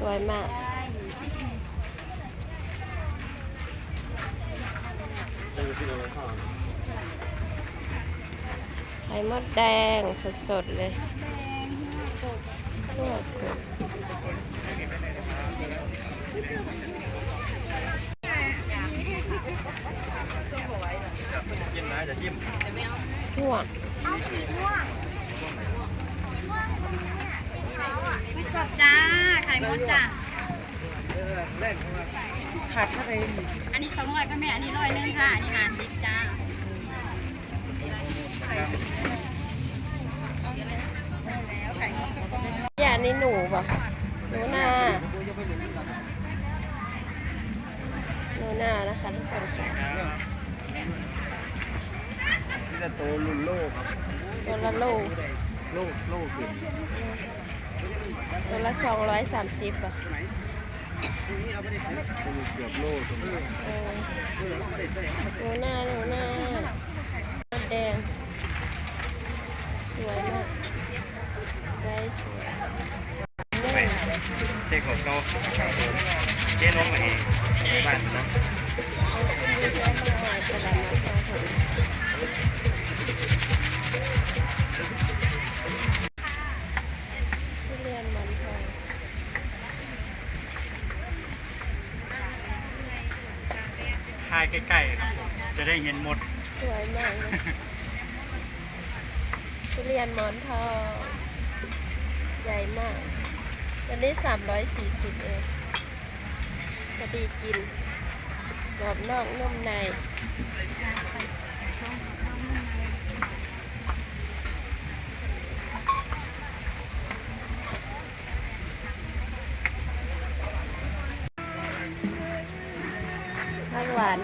สวยมาก ไข่มดแดงสดๆเลยพวกดจิ้มนะจะจิ้มทั่วไม่กบจ้าไข่ มดจ้าขาดเทะเลอันนี้สองร้อยค่ะแม่ อันนี้ร้อยหนึงค่ะ อันนี้ห้าสิบจ้าอย่านี่หนูป่ะหนูนาหนูนานะคะทุกคนค่ะนี่จะโตรุ่นโลกตัวละโลโลกโลกขึ้นตัวละสองร้อยสามสิบอะเกือบโลกตรงนี้เออหนูนาหนูนาหมดแดง สวยมากใช่สวยนึ่งเจ๊ของเก่าเจ๊น้องมาเองในบ้านนะ ถ่ายใกล้ๆครับจะได้เห็นหมด สวยมากเลยทุเรียนหมอนทองใหญ่มากอันนี้สามร้อยสี่สิบเองพอดีกินกรอบนอกนุ่มใน ทานหวาน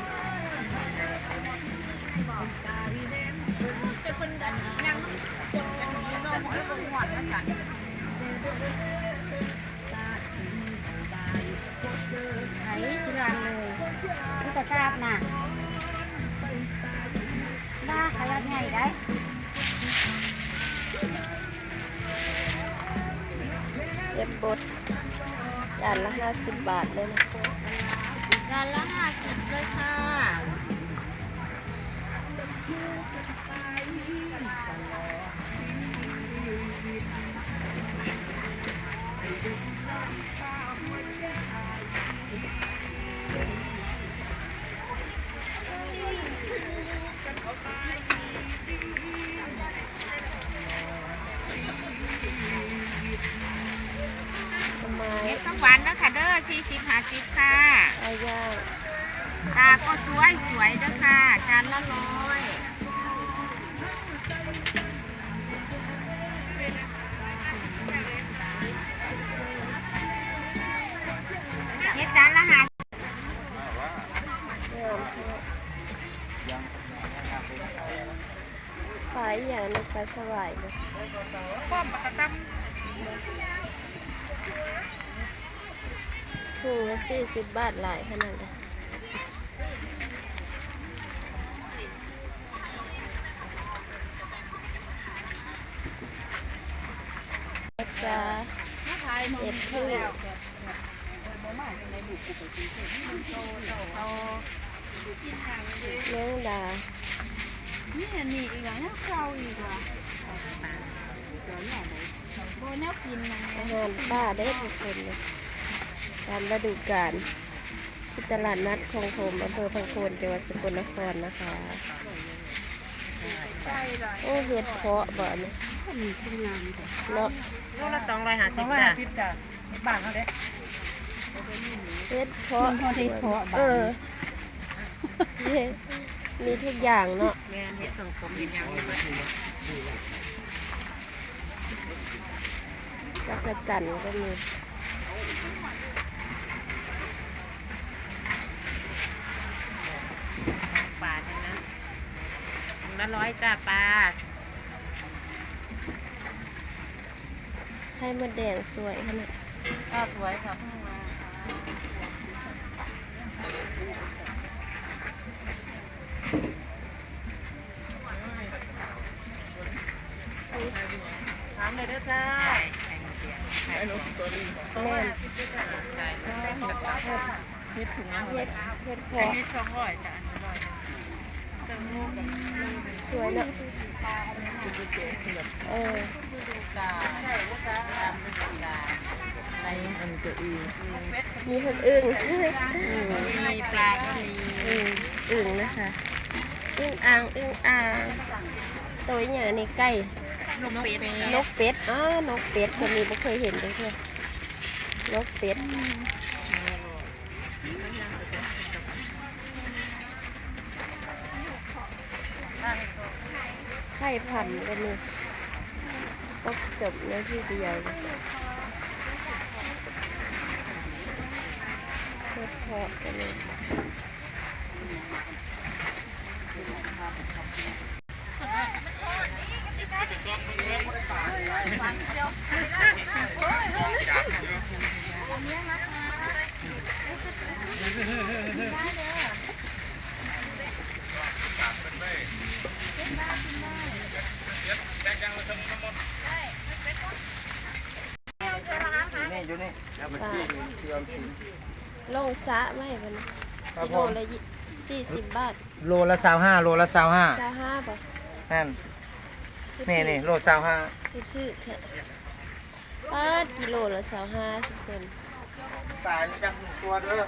ไข่ทุรังเลยนี่จะกราบน่ะได้ขยับใหญ่ได้เย็บบดจานละห้าสิบบาทเลยนะ จานละห้าสิบเลยค่ะทำไมเห็ดข้าวหวานแล้วค่ะเด้อ สี่สิบห้าสิบค่ะอาย่างตาก็สวยสวยเด้อค่ะ จานละร้อยเฮ็ดจานละห้าเริ่มขายอย่างในปลาสวายเลยป้อมปกตับ ถุงละสี่สิบบาทหลายขนาดเลยจะเอ็ดพึ่งเลี้ยงดานี่นี่อีกอย่างนี้เก่าอีกว่ะโบนักินนะอาหารป้าได้ทุกคนเลย ตามฤดูกาลที่ตลาดนัดคลองโถมอำเภอพังโคนจังหวัดสกลนครนะคะ โอ้เห็ดเพาะบ่เนี่ยเนาะโลละสองร้อยห้าสิบจ้ะบ้านเขาเด้เห็ดเพาะเห็ดเพาะเออเฮ็ดมีทุกอย่างเนาะแม่เห็ดเพิ่งผมเห็นอย่างนี้จักรจันทร์ก็มี ปลาเนี่ยนะถุง ละร้อยจ้าปลาให้มดแดงสวยขนาดก็สวยค่ะถามเลยด้อจ้าขายของแม่นเฮ็ดถุงเฮ็ดเฮ็ดพออันนี้สองร้อยจ้ะอันนี้ร้อยเติมงูก สวยเนาะเออตาใช่ว่าตาตามเป็นตาในอันก็อีมีคนอึ้งมีปลาก็มีอึ้งอึ้งนะคะอึ้งอ่างอึ้งอ่างตัวใหญ่นี่ไก่นกเป็ดนกเป็ดอ้านกเป็ดคนนี้ไม่เคยเห็นเลยเพื่อนนกเป็ด ไข่พันกันนี่ก็จบในที่เดียวเพาะกันเลย ลงสระไหมมันครับกิผโลมละสี่สิบบาทโลละสาวห้าโลละสาวห้าจะห้าป่ะนั่นนี่นี่โลสาวห้าคือชื่อแค่ป้าดกิโลละสาวห้าทุกคนตายนี่จังหนึ่งตัวเด้อ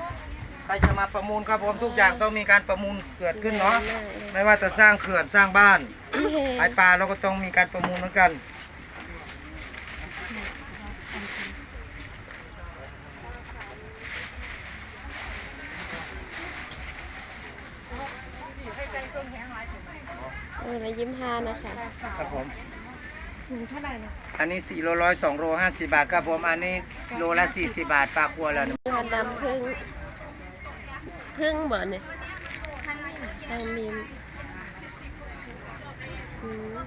ใครจะมาประมูลครับผมทุกอย่างต้องมีการประมูลเกิดขึ้นเนาะไม่ว่าจะสร้างเขื่อนสร้างบ้านเฮ้ขายปลาเราก็ต้องมีการประมูลเหมือนกัน ออละยิ้มห้านะคะครับผมอันนี้สี่โลร้อยสองโลห้าสิบบาทครับผมอันนี้โลละสี่สิบบาทปลาคัวแล้วนะพันดำพึ่งพึ่งบ่เนี่ยทางมีมอืม